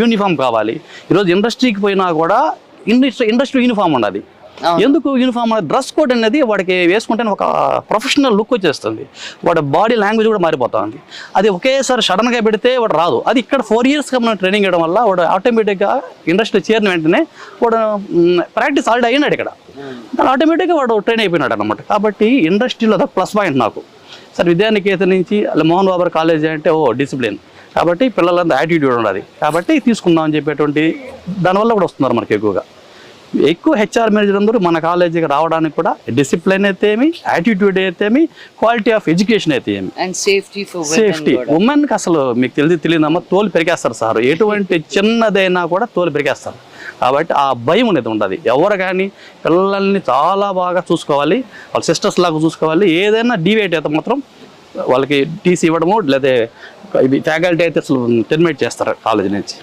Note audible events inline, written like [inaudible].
Uniform కావాలి. ఈరోజు ఇండస్ట్రీకి పోయినా కూడా ఇండస్ట్రీ ఇండస్ట్రీ యూనిఫామ్ ఉండాలి. ఎందుకు యూనిఫామ్ డ్రెస్ కోడ్ అనేది వాడికి వేసుకుంటే ఒక ప్రొఫెషనల్ లుక్ వచ్చేస్తుంది. వాడి బాడీ లాంగ్వేజ్ కూడా మారిపోతుంది. అది ఒకేసారి సడన్గా పెడితే వాడు రాదు. అది ఇక్కడ ఫోర్ ఇయర్స్గా మనం ట్రైనింగ్ ఇవ్వడం వల్ల వాడు ఆటోమేటిక్గా ఇండస్ట్రీ చేరిన వెంటనే వాడు ప్రాక్టీస్ ఆల్రెడీ అయినాడు ఇక్కడ. ఆటోమేటిక్గా వాడు ట్రైన్ అయిపోయినాడు అనమాట కాబట్టి ఇండస్ట్రీలో ప్లస్ పాయింట్ నాకు. సార్ విద్యానికేతన్ నుంచి అలా మోహన్ బాబర్ కాలేజ్ అంటే ఓ డిసిప్లిన్ కాబట్టి పిల్లలంతా యాటిట్యూడ్ ఉండాలి. కాబట్టి తీసుకుందాం అని చెప్పేటువంటి దానివల్ల కూడా వస్తున్నారు మనకి ఎక్కువగా. ఎక్కువ హెచ్ఆర్ మేనేజర్ అందరూ మన కాలేజీకి రావడానికి కూడా డిసిప్లిన్ అయితే ఏమి యాటిట్యూడ్ అయితే ఏమి క్వాలిటీ ఆఫ్ ఎడ్యుకేషన్ అయితే ఏమి. అండ్ సేఫ్టీ ఫర్ సేఫ్టీ ఉమెన్కి అసలు మీకు తెలిసి తెలియదమ్మా తోలు పెరిగేస్తారు సార్. ఎటువంటి [laughs] చిన్నదైనా కూడా తోలు పెరిగేస్తారు. కాబట్టి ఆ భయం అనేది ఉండదు ఎవరు కానీ పిల్లల్ని చాలా బాగా చూసుకోవాలి. వాళ్ళ సిస్టర్స్ లాగా చూసుకోవాలి. ఏదైనా డివేట్ అయితే మాత్రం వాళ్ళకి టీసీ ఇవ్వడము లేదా ఇవి ఫ్యాకల్టీ అయితే అసలు టెర్మినేట్ చేస్తారు కాలేజీ నుంచి.